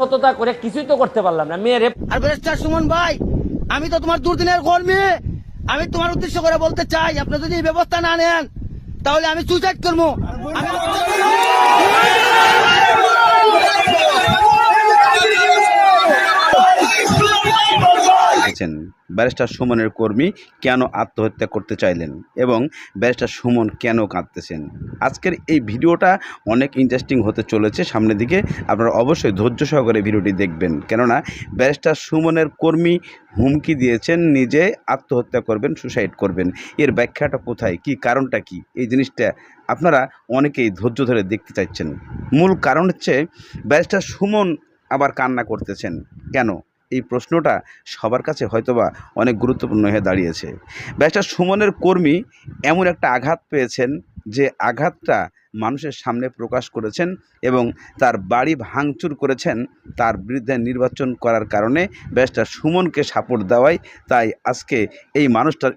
সততা করে কিছুই তো করতে পারলাম না। মেয়েরে আর ব্যারিস্টার সুমন ভাই, আমি তো তোমার দুর্দিনের কর্মী। আমি তোমার উদ্দেশ্য করে বলতে চাই, আপনি যদি এই ব্যবস্থা না নেন, তাহলে আমি সুইসাইড করব। লিখেছেন ব্যারিস্টার সুমনের কর্মী কেন আত্মহত্যা করতে চাইলেন এবং ব্যারিস্টার সুমন কেন কাঁদতেছেন? আজকের এই ভিডিওটা অনেক ইন্টারেস্টিং হতে চলেছে সামনের দিকে। আপনারা অবশ্যই ধৈর্য সহকারে ভিডিওটি দেখবেন। কেননা ব্যারিস্টার সুমনের কর্মী হুমকি দিয়েছেন, নিজে আত্মহত্যা করবেন সুসাইড করবেন। এর ব্যাখ্যাটা কোথায়? কি কারণটা কি? এই জিনিসটা আপনারা অনেকেই ধৈর্য ধরে দেখতে চাইছেন। মূল কারণ হচ্ছে ব্যারিস্টার সুমন আবার কান্না করতেছেন। কেন? এই প্রশ্নটা সবার কাছে হয়তোবা অনেক গুরুত্বপূর্ণ হয়ে দাঁড়িয়েছে। ব্যারিস্টার সুমনের কর্মী এমন একটা আঘাত পেয়েছেন যে আঘাতটা মানুষের সামনে প্রকাশ করেছেন এবং তার বাড়ি ভাঙচুর করেছেন, তার বিরুদ্ধে নির্বাচন করার কারণে ব্যারিস্টার সুমনকে সাপোর্ট দেওয়ায়। তাই আজকে এই মানুষটার